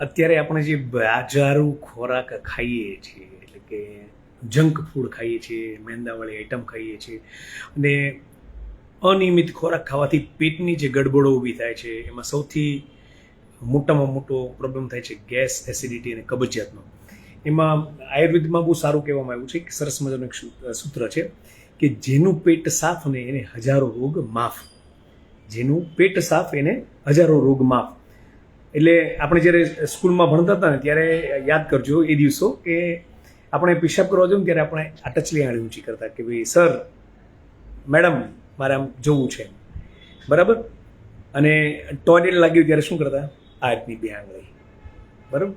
અત્યારે આપણે જે બાજારું ખોરાક ખાઈએ છીએ, એટલે કે જંક ફૂડ ખાઈએ છીએ મેંદાવાળી આઈટમ ખાઈએ છીએ, અને અનિયમિત ખોરાક ખાવાથી પેટની જે ગડબડો ઊભી થાય છે, એમાં સૌથી મોટામાં મોટો પ્રોબ્લેમ થાય છે ગેસ એસિડિટી અને કબજિયાતનો. એમાં આયુર્વેદમાં બહુ સારું કહેવામાં આવ્યું છે કે સરસ મજાનું એક સૂત્ર છે કે જેનું પેટ સાફ ને એને હજારો રોગ માફ. જેનું પેટ સાફ એને હજારો રોગ માફ. એટલે આપણે જ્યારે સ્કૂલમાં ભણતા હતા ને, ત્યારે યાદ કરજો એ દિવસો કે આપણે પિશાબ કરવા જવું ત્યારે આપણે આ ટચલી આંગળી ઊંચી કરતા કે ભાઈ, સર, મેડમ, મારે આમ જવું છે. બરાબર? અને ટોયલેટ લાગ્યું ત્યારે શું કરતા? આ રીતની બે આંગળી. બરાબર?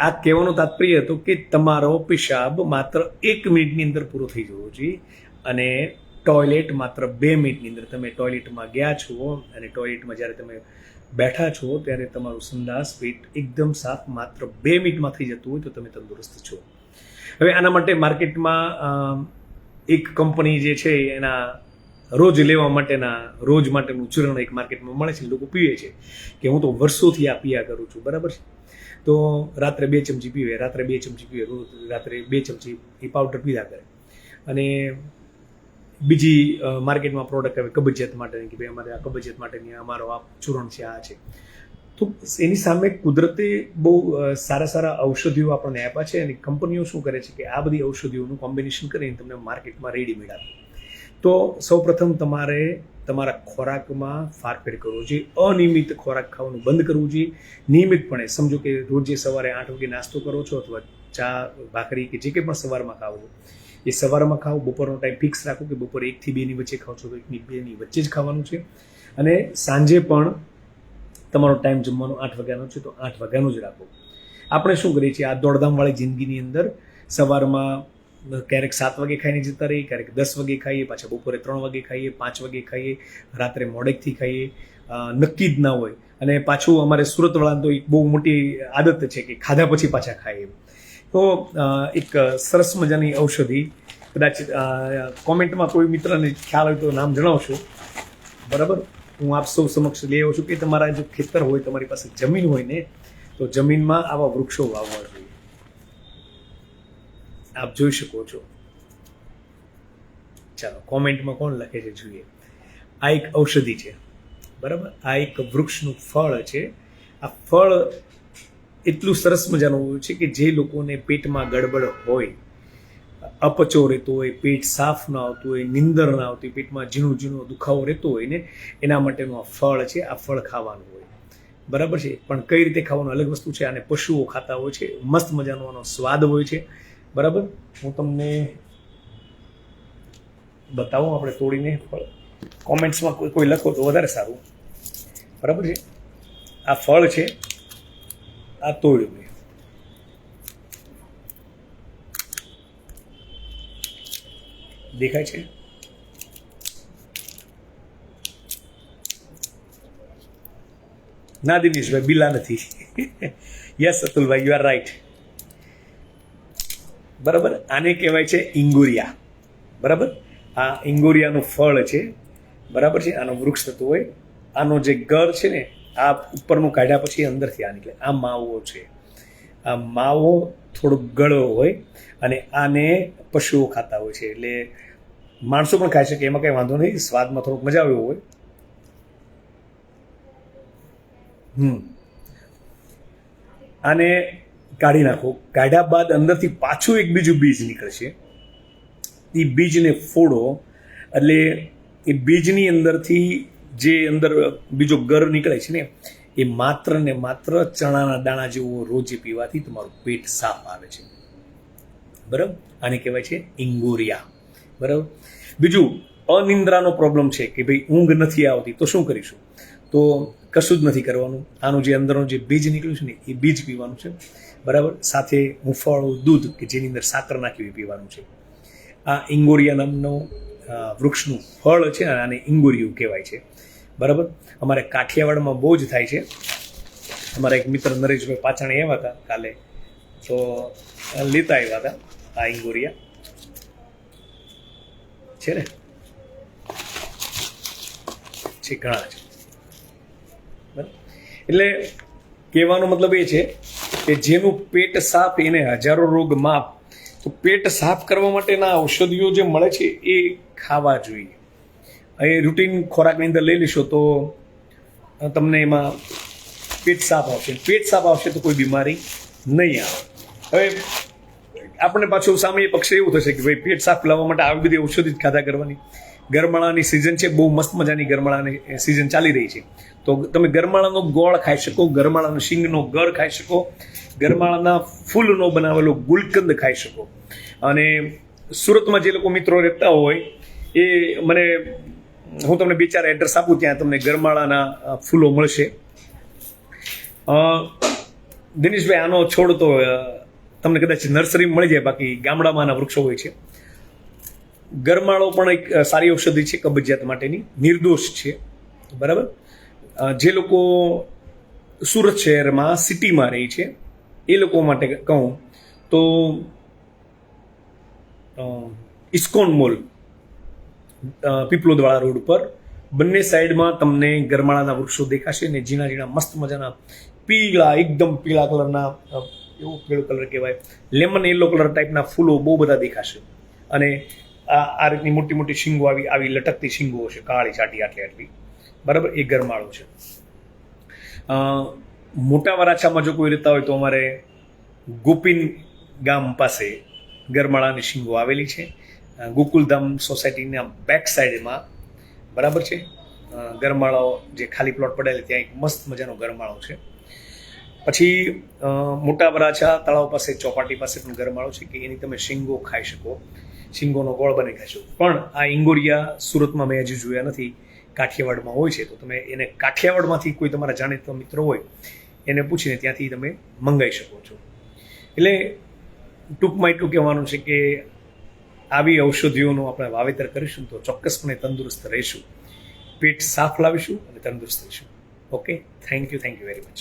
આ કહેવાનો તાત્પર્ય હતું કે તમારો પિશાબ માત્ર એક મિનિટની અંદર પૂરો થઈ જવો જોઈએ અને ટોયલેટ માત્ર બે મિનિટની અંદર તમે ટોયલેટમાં ગયા છો અને ટોયલેટમાં જ્યારે તમે બેઠા છો ત્યારે તમારું સંદાસ પેટ એકદમ સાફ માત્ર બે મિનિટમાં થઈ જતું હોય તો તમે તંદુરસ્ત છો. હવે આના માટે માર્કેટમાં એક કંપની જે છે એના રોજ લેવા માટેના, રોજ માટેનું ચૂર્ણ એક માર્કેટમાં મળે છે, લોકો પીવે છે, કે હું તો વર્ષોથી આ પીયા કરું છું, બરાબર છે? તો રાત્રે બે ચમચી પીવે, રાત્રે બે ચમચી પીવે, રોજ રાત્રે બે ચમચી એ પાવડર પીધા કરે. અને બીજી માર્કેટમાં પ્રોડક્ટ આવે, કબજિયાત માટેની કે ભાઈ અમારે આ કબજિયાત માટેની અમારો આ ચૂરણ છે, આ છે. તો એની સામે કુદરતે બહુ સારા સારા ઔષધિઓ આપણને આપ્યા છે અને કંપનીઓ શું કરે છે કે આ બધી ઔષધિઓનું કોમ્બિનેશન કરીને તમને માર્કેટમાં રેડીમેડ આપે. તો સૌપ્રથમ તમારે તમારા ખોરાકમાં ફારફેર કરવો જોઈએ. અનિયમિત ખોરાક ખાવાનું બંધ કરવું જોઈએ. નિયમિતપણે, સમજો કે રોજે સવારે આઠ વાગે નાસ્તો કરો છો અથવા ચા, ભાખરી કે જે કંઈ પણ સવારમાં ખાઓ એ સવારમાં ખાઓ બપોરનો ટાઈમ ફિક્સ રાખો કે બપોરે એકથી બેની વચ્ચે ખાઓ છો તો એકની બેની વચ્ચે જ ખાવાનું છે. અને સાંજે પણ તમારો ટાઈમ જમવાનો આઠ વાગ્યાનો છે તો આઠ વાગ્યાનો જ રાખો. આપણે શું કરીએ છીએ? આ દોડધામવાળી જિંદગીની અંદર સવારમાં ક્યારેક સાત વાગે ખાઈને જતા રહીએ, ક્યારેક દસ વાગે ખાઈએ, પાછા બપોરે ત્રણ વાગે ખાઈએ, પાંચ વાગે ખાઈએ, રાત્રે મોડેકથી ખાઈએ નક્કી જ ના હોય. અને પાછું અમારે સુરતવાળાને તો એક બહુ મોટી આદત છે કે ખાધા પછી પાછા ખાઈએ. તો એક સરસ મજાની ઔષધિ કદાચ કોમેન્ટમાં કોઈ મિત્રને ખ્યાલ હોય તો નામ જણાવશો. બરાબર? હું આપ સૌ સમક્ષ લઈ આવ્યો છું કે તમારા જો ખેતર હોય, તમારી પાસે જમીન હોય ને, તો જમીનમાં આવા વૃક્ષો વાવવા જોઈએ. આપ જોઈ શકો છો. ચાલો, કોમેન્ટમાં કોણ લખે છે જોઈએ. આ એક ઔષધિ છે. બરાબર? આ એક વૃક્ષનું ફળ છે. આ ફળ એટલું સરસ મજાનું છે કે જે લોકોને પેટમાં ગડબડ હોય અપચો રહેતો હોય, પેટ સાફ ન આવતું હોય, નિંદર ના આવતી, પેટમાં ઝીણું ઝીણો દુખાવો રહેતો હોય ને, એના માટેનું આ ફળ છે, આ ફળ ખાવાનું હોય. બરાબર છે? પણ કઈ રીતે ખાવાનું? અલગ વસ્તુ છે, આને પશુઓ ખાતા હોય છે, મસ્ત મજાનો આનો સ્વાદ હોય છે. બરાબર? હું તમને બતાવું, આપણે તોડીને ફળ કોમેન્ટ્સમાં કોઈ કોઈ લખો તો વધારે સારું. બરાબર છે? આ ફળ છે આ તોડ્યું દેખાય છે? ના દિનેશભાઈ બિલા નથી. Yes Atulbhai you are right બરાબર? આને કહેવાય છે ઇંગુરિયા. બરાબર? આ ઇંગુરિયાનું ફળ છે. બરાબર છે? આનો વૃક્ષ થતું હોય. આનો જે ઘર છે ને આ ઉપરનું કાઢ્યા પછી અંદરથી આ નીકળે. આ માવો છે. આ માવો થોડો ગળો હોય અને આને પશુઓ ખાતા હોય છે. એટલે માણસો પણ ખાય છે કે એમાં કંઈ વાંધો નહીં, સ્વાદમાં થોડોક મજા આવ્યો હોય. હમ. આને કાઢી નાખો. કાઢ્યા બાદ અંદરથી પાછું એક બીજું બીજ નીકળશે એ બીજને ફોડો. એટલે એ બીજની અંદરથી જે અંદર બીજો ગર નીકળે છે ને, એ માત્ર ને માત્ર ચણાના દાણા જેવો રોજે પીવાથી તમારું પેટ સાફ આવે છે. બરાબર? આને કહેવાય છે ઇંગોરિયા. બરાબર? બીજું, અનિંદ્રાનો પ્રોબ્લેમ છે કે ભાઈ ઊંઘ નથી આવતી, તો શું કરીશું? તો કશું જ નથી કરવાનું. આનું જે અંદરનું જે બીજ નીકળ્યું છે ને, એ બીજ પીવાનું છે. બરાબર? સાથે હુંફાળું દૂધ કે જેની અંદર સાકર નાખી પીવાનું છે. આ ઇંગોરિયા નામનું વૃક્ષનું ફળ છે અને આને ઇંગોરિયું કહેવાય છે. બરાબર? અમારે કાઠિયાવાડમાં બહુ જ થાય છે. અમારા એક મિત્ર નરેશભાઈ પાછાણી એવા હતા કાલે. તો લેતા આવ્યા હતા, આ ઇંગોરિયા છે ને? છે ઘણા છે એટલે કહેવાનો મતલબ એ છે કે જેનું પેટ સાફ એને હજારો રોગ માફ. તો પેટ સાફ કરવા માટેના ઔષધિઓ જે મળે છે એ ખાવા જોઈએ. એ રૂટીન ખોરાકની અંદર લઈ લેશો તો તમને એમાં પેટ સાફ આવશે. પેટ સાફ આવશે તો કોઈ બીમારી નહીં આવે. હવે આપણને પાછું સામે પક્ષે એવું થશે કે ભાઈ, પેટ સાફ લાવવા માટે આવી બધી ઔષધિ જ ખાધા કરવાની. ગરમાળાની સિઝન છે, બહુ મસ્ત મજાની ગરમાળાની સિઝન ચાલી રહી છે. તો તમે ગરમાળાનો ગોળ ખાઈ શકો, ગરમાળાનો શીંગનો ગળ ખાઈ શકો, ગરમાળાના ફૂલનો બનાવેલો ગુલકંદ ખાઈ શકો. અને સુરતમાં જે લોકો મિત્રો રહેતા હોય, એ મને હું તમને બે ચાર એડ્રેસ આપું, ત્યાં તમને ગરમાળાના ફૂલો મળશે. દિનેશભાઈ આનો છોડ તો તમને કદાચ નર્સરી મળી જાય, બાકી ગામડામાં આના વૃક્ષો હોય છે. ગરમાળો પણ એક સારી ઔષધિ છે કબજિયાત માટેની. નિર્દોષ છે. બરાબર? જે લોકો સુરત શહેરમાં સિટીમાં રહે છે, એ લોકો માટે કહું તો ઇસ્કોન મોલ પીપલોદવાળા રોડ પર બંને સાઈડમાં તમને ગરમાળાના વૃક્ષો દેખાશે ને ઝીણા ઝીણા મસ્ત મજાના પીળા, એકદમ પીળા કલરના એવો પીળો કલર કહેવાય લેમન યલો કલર ટાઈપના ફૂલો બહુ બધા દેખાશે. અને આ આ રીતની મોટી મોટી શીંગો આવી આવી લટકતી શીંગો છે કાળી ચાટી આટલી આટલી. બરાબર? એ ગરમાળો છે. મોટા વરાછામાં જો કોઈ રહેતા હોય તો અમારે ગોપીન ગામ પાસે ગરમાળાની શીંગો આવેલી છે. ગોકુલધામ સોસાયટીના બેક સાઈડમાં બરાબર છે? અ, ગરમાળો જે ખાલી પ્લોટ પડેલ ત્યાં એક મસ્ત મજાનો ગરમાળો છે. પછી મોટા વરાછા તળાવ પાસે ચોપાટી પાસે પણ ગરમાળો છે કે એની તમે શીંગો ખાઈ શકો. શીંગોનો ગોળ બની ખાઈ શકો. પણ આ ઇંગોરિયા સુરતમાં મેં હજી જોયા નથી. કાઠિયાવાડમાં હોય છે તો તમે એને કાઠિયાવાડમાંથી કોઈ તમારા જાણીતા મિત્રો હોય એને પૂછીને ત્યાંથી તમે મંગાવી શકો છો. એટલે ટૂંકમાં એટલું કહેવાનું છે કે આવી ઔષધિઓનું આપણે વાવેતર કરીશું તો ચોક્કસપણે તંદુરસ્ત રહીશું. પેટ સાફ લાવીશું અને તંદુરસ્ત રહીશું. Okay thank you thank you very much